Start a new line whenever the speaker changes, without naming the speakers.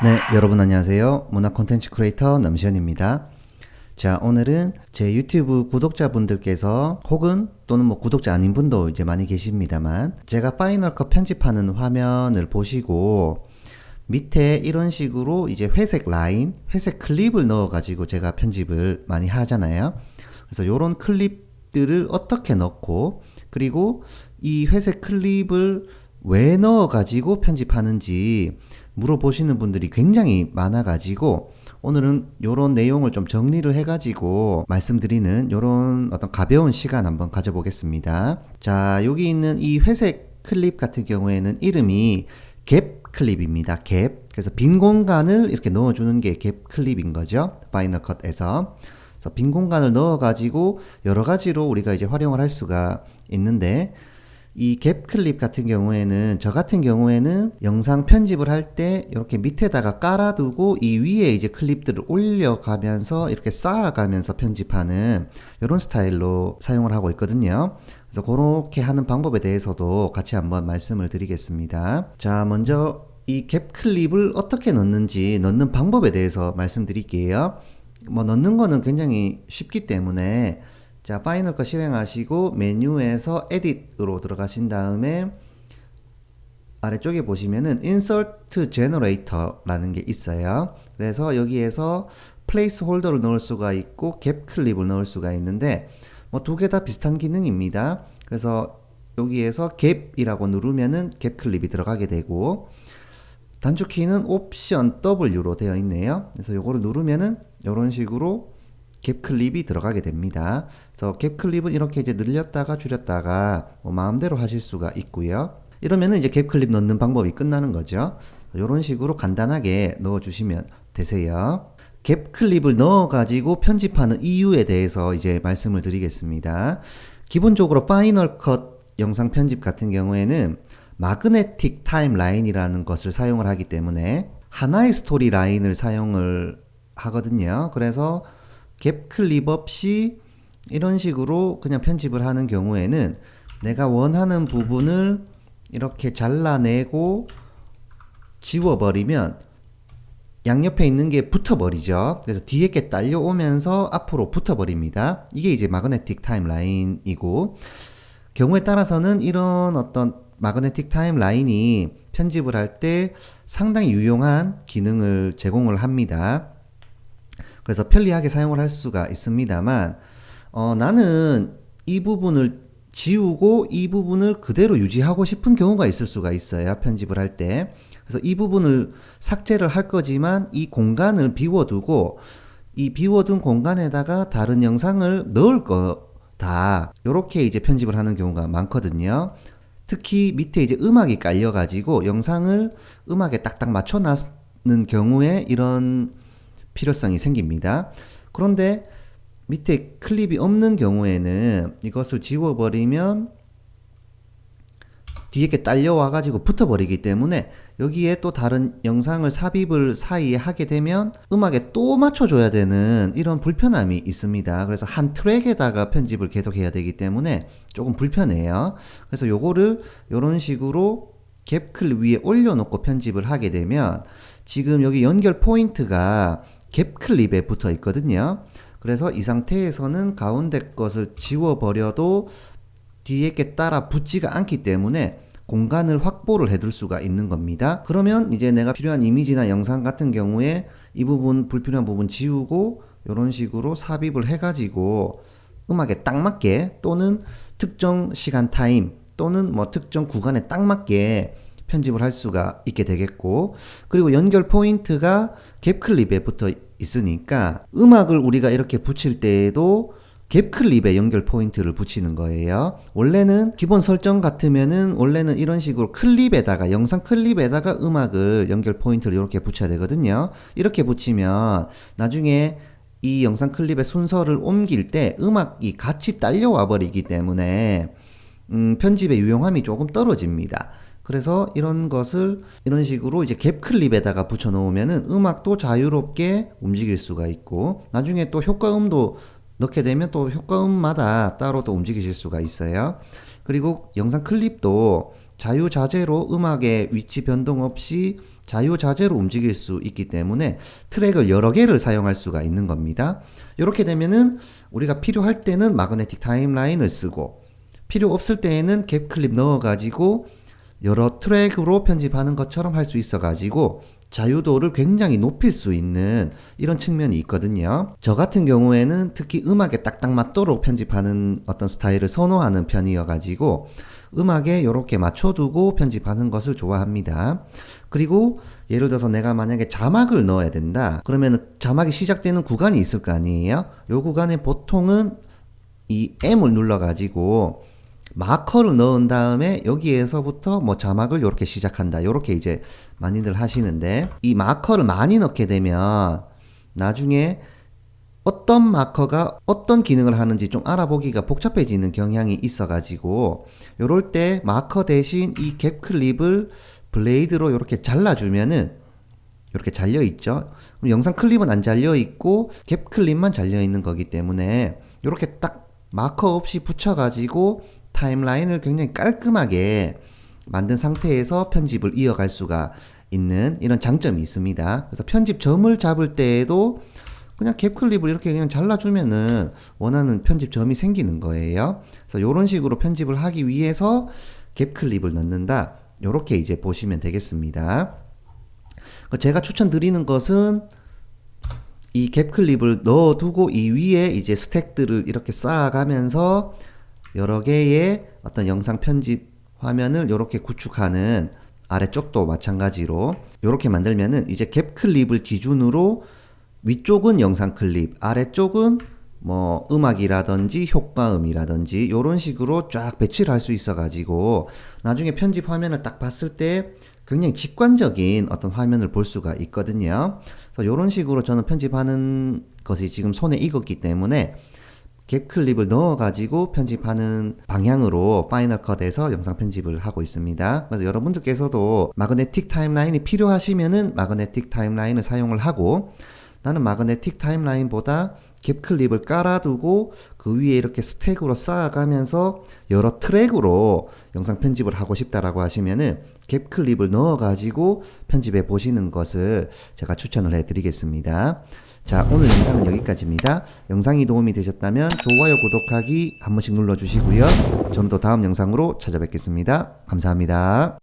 네, 여러분 안녕하세요. 문화 콘텐츠 크리에이터 남시현입니다. 자, 오늘은 제 유튜브 구독자분들께서 혹은 또는 뭐 구독자 아닌 분도 이제 많이 계십니다만 제가 파이널 컷 편집하는 화면을 보시고 밑에 이런 식으로 이제 회색 라인, 회색 클립을 넣어 가지고 제가 편집을 많이 하잖아요. 그래서 요런 클립들을 어떻게 넣고 그리고 이 회색 클립을 왜 넣어 가지고 편집하는지 물어보시는 분들이 굉장히 많아 가지고 오늘은 요런 내용을 좀 정리를 해 가지고 말씀드리는 요런 어떤 가벼운 시간 한번 가져보겠습니다. 자, 여기 있는 이 회색 클립 같은 경우에는 이름이 갭 클립입니다. 갭. 그래서 빈 공간을 이렇게 넣어 주는 게 갭 클립인 거죠. 파이널 컷에서. 그래서 빈 공간을 넣어가지고 여러 가지로 우리가 이제 활용을 할 수가 있는데 이 갭 클립 같은 경우에는 저 같은 경우에는 영상 편집을 할 때 이렇게 밑에다가 깔아두고 이 위에 이제 클립들을 올려가면서 이렇게 쌓아가면서 편집하는 이런 스타일로 사용을 하고 있거든요. 그래서 그렇게 하는 방법에 대해서도 같이 한번 말씀을 드리겠습니다. 자, 먼저 이 갭 클립을 어떻게 넣는지 넣는 방법에 대해서 말씀드릴게요. 뭐 넣는 거는 굉장히 쉽기 때문에 자, 파이널 컷 실행하시고 메뉴에서 에딧으로 들어가신 다음에 아래쪽에 보시면은 insert generator라는 게 있어요. 그래서 여기에서 플레이스 홀더를 넣을 수가 있고 갭 클립을 넣을 수가 있는데 뭐 두 개 다 비슷한 기능입니다. 그래서 여기에서 갭이라고 누르면은 갭 클립이 들어가게 되고 단축키는 옵션 W로 되어 있네요. 그래서 요거를 누르면은 이런 식으로 갭 클립이 들어가게 됩니다. 그래서 갭 클립은 이렇게 이제 늘렸다가 줄였다가 뭐 마음대로 하실 수가 있고요. 이러면은 이제 갭 클립 넣는 방법이 끝나는 거죠. 이런 식으로 간단하게 넣어 주시면 되세요. 갭 클립을 넣어 가지고 편집하는 이유에 대해서 이제 말씀을 드리겠습니다. 기본적으로 파이널 컷 영상 편집 같은 경우에는 마그네틱 타임 라인이라는 것을 사용을 하기 때문에 하나의 스토리 라인을 사용을 하거든요. 그래서 갭 클립 없이 이런 식으로 그냥 편집을 하는 경우에는 내가 원하는 부분을 이렇게 잘라내고 지워버리면 양옆에 있는 게 붙어버리죠. 그래서 뒤에 게 딸려오면서 앞으로 붙어버립니다. 이게 이제 마그네틱 타임 라인이고 경우에 따라서는 이런 어떤 마그네틱 타임 라인이 편집을 할 때 상당히 유용한 기능을 제공을 합니다. 그래서 편리하게 사용을 할 수가 있습니다만 어, 나는 이 부분을 지우고 이 부분을 그대로 유지하고 싶은 경우가 있을 수가 있어요. 편집을 할 때. 그래서 이 부분을 삭제를 할 거지만 이 공간을 비워두고 이 비워둔 공간에다가 다른 영상을 넣을 거 다. 요렇게 이제 편집을 하는 경우가 많거든요. 특히 밑에 이제 음악이 깔려가지고 영상을 음악에 딱딱 맞춰놨는 경우에 이런 필요성이 생깁니다. 그런데 밑에 클립이 없는 경우에는 이것을 지워버리면 뒤에 게 딸려와가지고 붙어버리기 때문에 여기에 또 다른 영상을 삽입을 사이에 하게 되면 음악에 또 맞춰줘야 되는 이런 불편함이 있습니다. 그래서 한 트랙에다가 편집을 계속 해야 되기 때문에 조금 불편해요. 그래서 요거를 요런 식으로 갭클 위에 올려놓고 편집을 하게 되면 지금 여기 연결 포인트가 갭 클립에 붙어 있거든요. 그래서 이 상태에서는 가운데 것을 지워버려도 뒤에 게 따라 붙지가 않기 때문에 공간을 확보를 해둘 수가 있는 겁니다. 그러면 이제 내가 필요한 이미지나 영상 같은 경우에 이 부분 불필요한 부분 지우고 이런 식으로 삽입을 해가지고 음악에 딱 맞게 또는 특정 시간 타임 또는 뭐 특정 구간에 딱 맞게 편집을 할 수가 있게 되겠고 그리고 연결 포인트가 갭 클립에 붙어 있으니까 음악을 우리가 이렇게 붙일 때에도 갭 클립에 연결 포인트를 붙이는 거예요. 원래는 기본 설정 같으면은 원래는 이런 식으로 클립에다가 영상 클립에다가 음악을 연결 포인트를 이렇게 붙여야 되거든요. 이렇게 붙이면 나중에 이 영상 클립의 순서를 옮길 때 음악이 같이 딸려와 버리기 때문에 음, 편집의 유용함이 조금 떨어집니다. 그래서 이런 것을 이런 식으로 이제 갭 클립에다가 붙여 놓으면은 음악도 자유롭게 움직일 수가 있고 나중에 또 효과음도 넣게 되면 또 효과음마다 따로 또 움직이실 수가 있어요. 그리고 영상 클립도 자유자재로 음악의 위치 변동 없이 자유자재로 움직일 수 있기 때문에 트랙을 여러 개를 사용할 수가 있는 겁니다. 이렇게 되면은 우리가 필요할 때는 마그네틱 타임라인을 쓰고 필요 없을 때에는 갭 클립 넣어가지고 여러 트랙으로 편집하는 것처럼 할 수 있어가지고 자유도를 굉장히 높일 수 있는 이런 측면이 있거든요. 저 같은 경우에는 특히 음악에 딱딱 맞도록 편집하는 어떤 스타일을 선호하는 편이어가지고 음악에 이렇게 맞춰두고 편집하는 것을 좋아합니다. 그리고 예를 들어서 내가 만약에 자막을 넣어야 된다. 그러면 자막이 시작되는 구간이 있을 거 아니에요? 요 구간에 보통은 이 M을 눌러가지고 마커를 넣은 다음에 여기에서부터 뭐 자막을 이렇게 시작한다. 이렇게 이제 많이들 하시는데 이 마커를 많이 넣게 되면 나중에 어떤 마커가 어떤 기능을 하는지 좀 알아보기가 복잡해지는 경향이 있어가지고 요럴 때 마커 대신 이 갭 클립을 블레이드로 이렇게 잘라주면은 이렇게 잘려 있죠. 그럼 영상 클립은 안 잘려 있고 갭 클립만 잘려 있는 거기 때문에 이렇게 딱 마커 없이 붙여가지고 타임라인을 굉장히 깔끔하게 만든 상태에서 편집을 이어갈 수가 있는 이런 장점이 있습니다. 그래서 편집 점을 잡을 때에도 그냥 갭 클립을 이렇게 그냥 잘라주면은 원하는 편집 점이 생기는 거예요. 그래서 이런 식으로 편집을 하기 위해서 갭 클립을 넣는다. 이렇게 이제 보시면 되겠습니다. 제가 추천드리는 것은 이 갭 클립을 넣어두고 이 위에 이제 스택들을 이렇게 쌓아가면서 여러 개의 어떤 영상 편집 화면을 이렇게 구축하는 아래쪽도 마찬가지로 이렇게 만들면은 이제 갭 클립을 기준으로 위쪽은 영상 클립, 아래쪽은 뭐 음악이라든지 효과음이라든지 이런 식으로 쫙 배치를 할 수 있어 가지고 나중에 편집 화면을 딱 봤을 때 굉장히 직관적인 어떤 화면을 볼 수가 있거든요. 그래서 이런 식으로 저는 편집하는 것이 지금 손에 익었기 때문에 갭 클립을 넣어가지고 편집하는 방향으로 파이널 컷에서 영상 편집을 하고 있습니다. 그래서 여러분들께서도 마그네틱 타임라인이 필요하시면은 마그네틱 타임라인을 사용을 하고 나는 마그네틱 타임라인보다 갭 클립을 깔아두고 그 위에 이렇게 스택으로 쌓아가면서 여러 트랙으로 영상 편집을 하고 싶다라고 하시면은 갭 클립을 넣어가지고 편집해 보시는 것을 제가 추천을 해드리겠습니다. 자, 오늘 영상은 여기까지입니다. 영상이 도움이 되셨다면 좋아요, 구독하기 한 번씩 눌러주시고요. 저는 또 다음 영상으로 찾아뵙겠습니다. 감사합니다.